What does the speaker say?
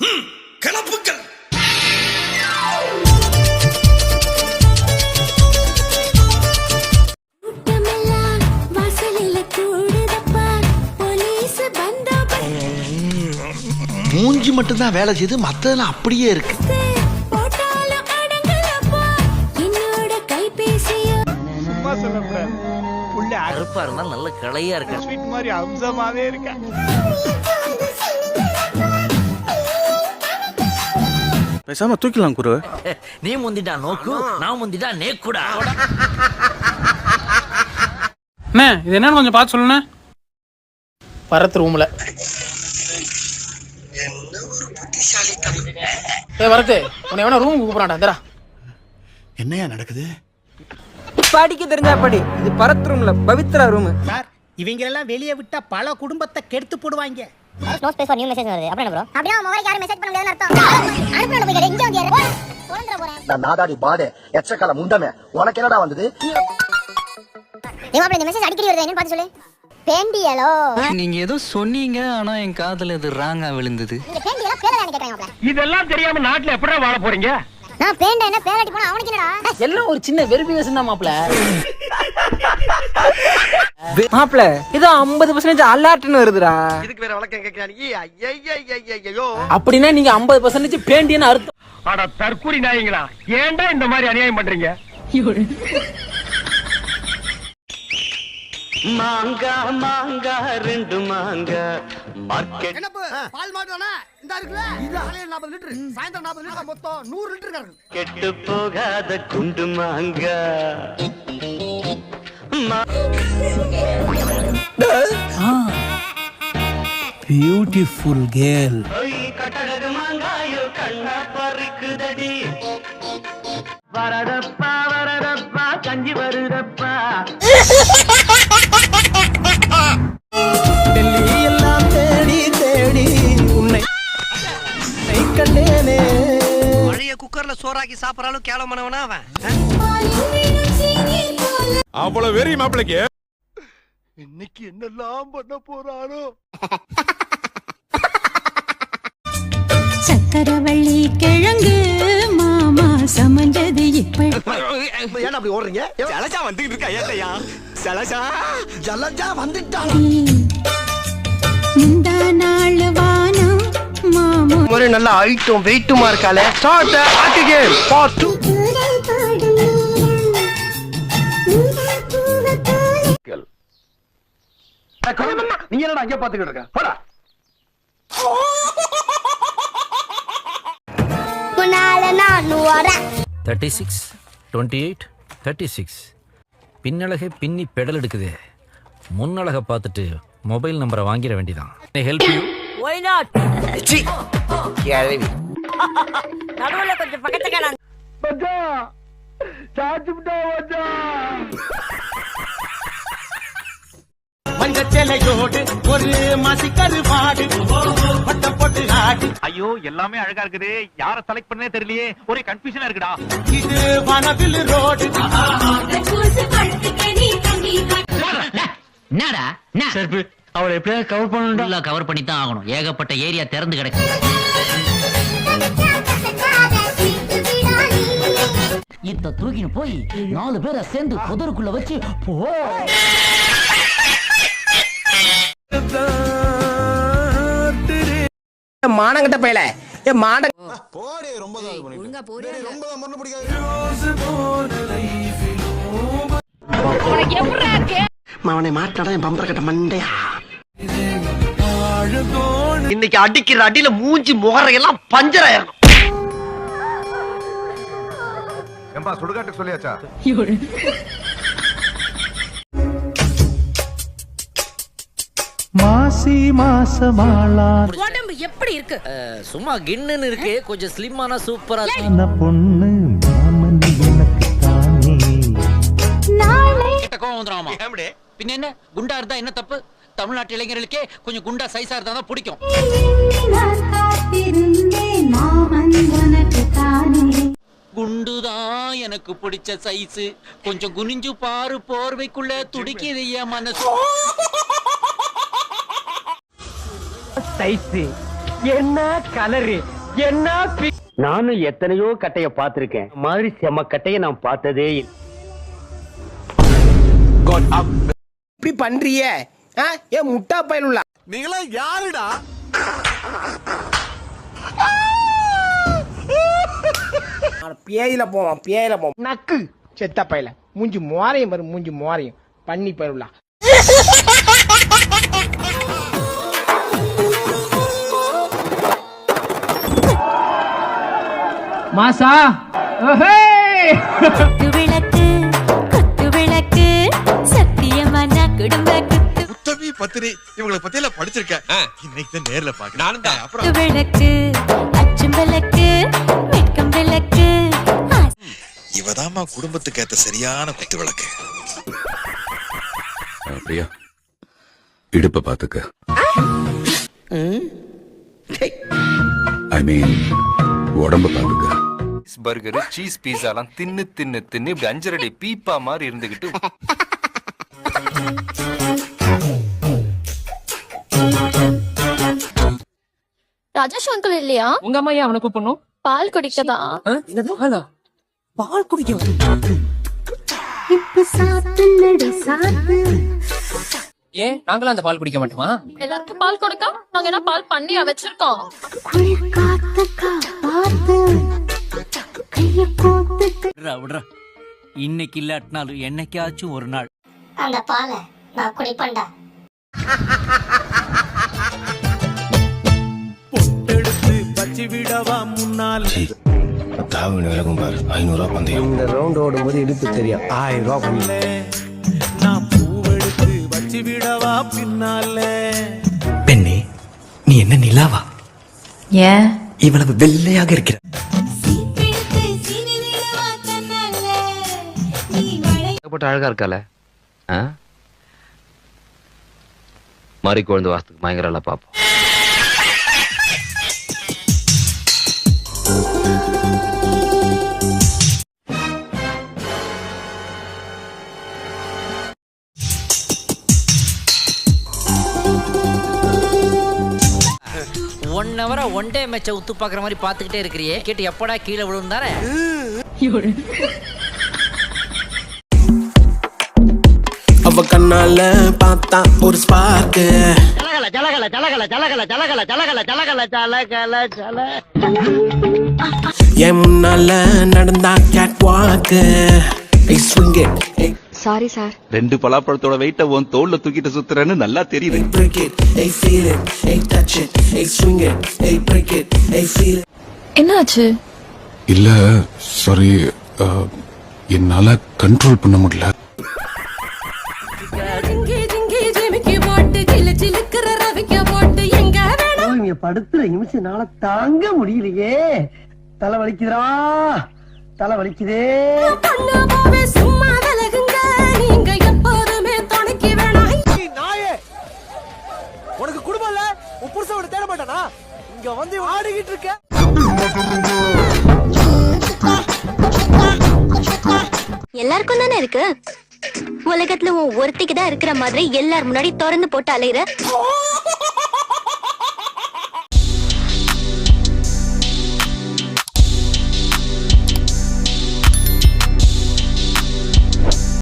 கிளப்புக்கள் கூட்டமெல்லாம் வாசலில கூடுதப்பா. போலீஸ் பந்தோபஸ்து. மூஞ்சி மட்டும்தான் வேலை செய்யுது மத்ததெல்லாம் அப்படியே இருக்கு. போட்டாலும் அடங்கலப்பா. என்னோட கைபேசியோ. சும்மா சொல்லக்கூடாது. புள்ள கருப்பா இருந்தாலும் நல்ல கிளையா இருக்க? ஸ்வீட் மாதிரி அம்சமாவே இருக்கா? பேசாம தூக்கலாம் குரு. நீ முந்திட்டா நோக்கு நான் முந்திட்டா நேக்குடா. அண்ணே இது என்னன்னு கொஞ்சம் பார்த்து சொல்லுண்ணே. பரத் ரூம்ல. ஏ வரத்து உன்னை வேணா ரூம் கூப்பிடறான்டா இந்தடா என்னையா நடக்குது? படிக்க தெரிஞ்சா படி. இது பரத் ரூம்ல பவித்ரா ரூம் சார் இவங்க எல்லாம் வெளியே விட்டா பல குடும்பத்தை கெடுத்து போடுவாங்க. No space for new message வருது. அப்புறம் என்ன ப்ரோ அப்படியே மொபைல் யாரும் மெசேஜ் பண்ண முடியாதுன்னு அர்த்தம். போறேன் நாதாடி பாடு எச்சக்கால முண்டமே. உனக்கு என்னடா வந்தது? இந்த மெசேஜ் அடிக்கடி வருது? என்னன்னு பார்த்து சொல்லு. பேண்டியலோ? நீங்க ஏதோ சொன்னீங்க ஆனா என் காதுல இது ராங்கா விழுந்தது. கேக்குறாங்க இதெல்லாம் தெரியாம நாட்டுல எப்படி வாழ போறீங்க? நான் பேண்ட என்ன பேரடி போனா அவனுக்கு என்னடா? எல்லாம் ஒரு சின்ன வெரிஃபிகேஷன் தான் மாப்ள மாப்பிள இது ஐம்பது பர்சன்டேஜ் அலர்ட்னு வருதுடா. இதுக்கு வேற வழக்கம் கேட்கிறாங்க ஐயோ அப்படின்னா நீங்க ஐம்பது பர்சன்டேஜ் பேண்டியன்னு அர்த்தம். அட தற்கூரி நாயங்களா ஏன்டா இந்த மாதிரி அநியாயம் பண்றீங்க? மாங்கா மாங்கா ரெண்டு மாங்கா. மார்க்கெட் பால் மாட்டானா இந்த இருக்குல்ல? இது காலையில நாற்பது லிட்டர் சாயந்தரம் நாற்பது லிட்டர் மொத்தம் நூறு லிட்டர் இருக்கு கெட்டு போகாத குண்டு மாங்கா. பியூட்டிஃபுல் கேர்ள் குக்கர்ல சோறாக்கி சாப்பிடறாலும் கேவலமானவனா அவன் அவ்வளவு வெறி மாப்பிளைக்கு. இன்னைக்கு என்னெல்லாம் பண்ண போறானோ? சக்கரவள்ளி கிழங்கு சமஞ்சது இப்ப. ஏன் அப்படி ஓடுறீங்க? சலசா வந்துகிட்டு இருக்கா ஏட்டையா சலசா ஜலஜா? வந்துட்டான் இந்த நாள் வானம் மாமா. ஒரு நல்ல ஐட்டம் வெயிட்டுமா இருக்காளே. ஸ்டார்ட் ஆக்கு கேம் பார்ட் 2 நீ என்னடா அங்க பாத்துக்கிட்டு இருக்க? போடா. Thirty six twenty eight thirty six பின்னழகை பின்னி பெடல் எடுக்குது. முன்னழகை பார்த்துட்டு மொபைல் நம்பரை வாங்கிட வேண்டியதான் ஹெல்ப் யூ ஒய் நாட் நடுவுல கொஞ்சம் பக்கத்துக்கு மஞ்சச்சேலையோடு ஒரு மசிக்கரு பாடு பட்டம் போட்டு ஆடு. ஐயோ எல்லாமே அழகா இருக்குது. யார செலக்ட் பண்ணே தெரியலையே. ஒரே கன்ஃபியூஷனா இருக்குடா. இது வனவில் ரோடு. என்னடா? செருப்பு அவளை எப்படியாவது கவர் பண்ணணும் கவர் பண்ணி தான் ஆகணும். ஏகப்பட்ட ஏரியா திறந்து கிடக்கு. இத்த தூக்கின்னு போய் நாலு பேரை சேர்ந்து புதருக்குள்ள வச்சு போ. மானங்கட்ட பயல. ஏ மாட அவனை மாட்டாடா என் பம்பர கட்ட மண்டையா? இன்னைக்கு அடிக்கிற அடியில மூஞ்சி முகரையெல்லாம் பஞ்சர் ஆயிரணும். ஏம்பா சுடுகாட்டுக்கு சொல்லியாச்சா? மாசி மாசமாளா உடம்பு எப்படி இருக்கு? சும்மா கின்னுன்னு இருக்கு கொஞ்சம் ஸ்லிம்மானா சூப்பரா பொண்ணு மாமன் எனக்கு தானே கோவம் வந்துடாமா பின்ன என்ன? குண்டா இருந்தா என்ன தப்பு? தமிழ்நாட்டு இளைஞர்களுக்கே கொஞ்சம் குண்டா சைஸா இருந்தா தான் பிடிக்கும். குண்டுதான் எனக்கு பிடிச்ச சைஸ் கொஞ்சம் குனிஞ்சு பாரு போர்வைக்குள்ள துடிக்குது என் மனசு. சைஸ். என்ன கலரு? என்ன நானும் எத்தனையோ கட்டைய பார்த்திருக்கேன். மாதிரி செம கட்டைய நான் பார்த்ததே இல்லை. இப்படி பண்றிய? ஏன் முட்டா பயலுள்ள. நீங்களா யாருடா? பேயில போவான் பேயில போவான். நக்கு. செத்த பயல. மூஞ்சி மோரையும் பாரு மூஞ்சி மோரையும். பண்ணி பயலுள்ள. மாசா? விளக்கு குத்து விளக்கு சத்தியமான குடும்ப குத்து உத்தமி பத்திரி இவங்களை பத்தி எல்லாம் படிச்சிருக்கேன். இன்னைக்கு தான் நேர்ல பாக்க நானும் தான். அப்புறம்? விளக்கு அச்சும் விளக்கு வெட்கம் விளக்கு இவதாம்மா குடும்பத்துக்கு ஏத்த சரியான குத்து விளக்கு. அப்படியா? இடுப்ப பாத்துக்க ஐ மீன் உடம்ப பாத்துக்க பர்கர் சீஸ் பீஸாலாம் தின்னு தின்னு தின்னு இப்படி அஞ்சரடி பீப்பா மாதிரி இருந்துகிட்டு. ராஜேஷ் அங்கிள் இல்லையா? உங்க அம்மா ஏன் அவனை கூப்பிடணும்? பால் குடிக்கதா? பாலா பால் குடிக்க ஏன்? நாங்களும் அந்த பால் குடிக்க மாட்டோமா? எல்லாருக்கும் பால் கொடுக்க? நாங்க என்ன பால் பண்ணியா வச்சிருக்கோம்? இன்னைக்கு இல்லாட்டினாலும் என்னைக்காச்சும் ஒரு நாள். அந்த பாலை நான் குடிப்பேன்டா. இந்த ரவுண்ட் ஓடும்போது இடுப்பு தெரியும் ஆயிரம் ரூபாய் பண்ணல பெண்ணே நீ என்ன நிலாவா? ஏன்? இவ்வளவு வெள்ளையாக இருக்கிற போட்டு அழகா இருக்கால மாறி குழந்தை வாசத்துக்கு பயங்கர பாப்போம். ஒன் ஹவரா ஒன் டே மேட்சை உத்து பாக்குற மாதிரி பாத்துக்கிட்டே இருக்கிறியே. கேட்டு எப்படா கீழே விழும் தானே? அவ கண்ணால பார்த்தா ஒரு ஸ்பார்க்கு ஜலகல ஜலகல ஜலகல ஜலகல ஜலகல ஜலகல ஜலகல ஜல. என் முன்னால நடந்தா கேட் வாக்கு ஸ்விங் இட் சாரி சார் ரெண்டு பலாப்பழத்தோட வெயிட்ட உன் தோல்ல தூக்கிட்டு சுத்துறேன்னு நல்லா தெரியுது. என்னாச்சு? இல்ல சாரி என்னால கண்ட்ரோல் பண்ண முடியல. படுத்துற நிமிஷம்னால தாங்க முடியலையே. தலை வலிக்குதுடா. தலை வலிக்குதே. மாட்டானா? இங்க வந்து ஆடிக்கிட்டு இருக்க. எல்லாருக்கும் தானே இருக்கு? உலகத்துல உன் ஒருத்திக்கு தான் இருக்கிற மாதிரி எல்லார் முன்னாடி திறந்து போட்டு அலையிற.